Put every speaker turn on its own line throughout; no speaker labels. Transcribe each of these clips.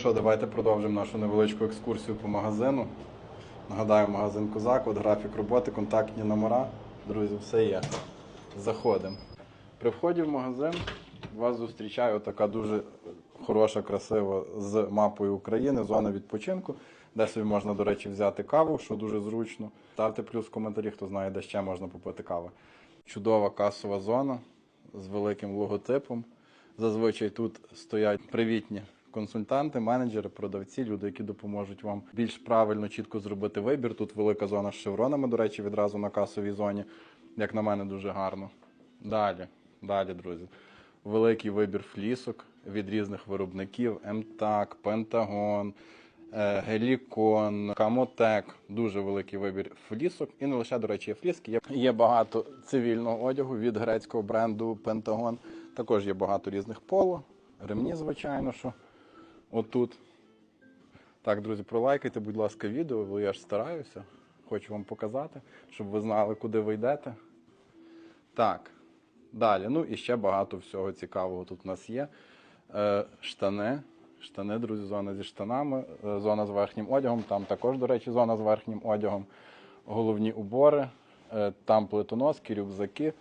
Що, давайте продовжимо нашу невеличку екскурсію по магазину. Нагадаю, магазин Козак, от графік роботи, контактні номера. Друзі, все є. Заходимо. При вході в магазин вас зустрічає така дуже хороша, красива з мапою України, зона відпочинку, де собі можна, до речі, взяти каву, що дуже зручно. Ставте плюс в коментарі, хто знає, де ще можна попити кави. Чудова касова зона з великим логотипом. Зазвичай тут стоять привітні консультанти, менеджери, продавці, люди, які допоможуть вам більш правильно, чітко зробити вибір. Тут велика зона з шевронами, до речі, відразу на касовій зоні. Як на мене, дуже гарно. Далі, далі, друзі. Великий вибір флісок від різних виробників: МТАК, Пентагон, е, Гелікон, Камотек. Дуже великий вибір флісок. І не лише, до речі, є фліски. Є, багато цивільного одягу від грецького бренду Пентагон. Також є багато різних поло, ремні, звичайно, що отут. Так, друзі, пролайкайте, будь ласка, відео, бо я ж стараюся. Хочу вам показати, щоб ви знали, куди ви йдете. Так, далі. Ну і ще багато всього цікавого тут у нас є. Е, штани. Штани, друзі, зона зі штанами, е, зона з верхнім одягом. Там також, до речі, зона з верхнім одягом. Головні убори, е, там плитоноски, рюкзаки,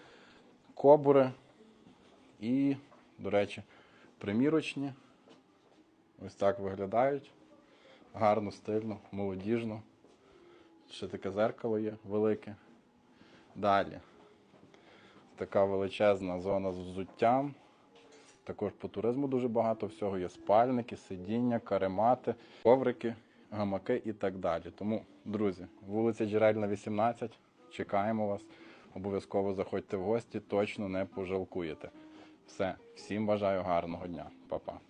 кобури і, до речі, примірочні. Ось так виглядають. Гарно, стильно, молодіжно. Ще таке зеркало є велике. Далі. Така величезна зона з взуттям. Також по туризму дуже багато всього. Є спальники, сидіння, каремати, коврики, гамаки і так далі. Тому, друзі, вулиця Джерельна, 18. Чекаємо вас. Обов'язково заходьте в гості, точно не пожалкуєте. Все, всім бажаю гарного дня. Па-па.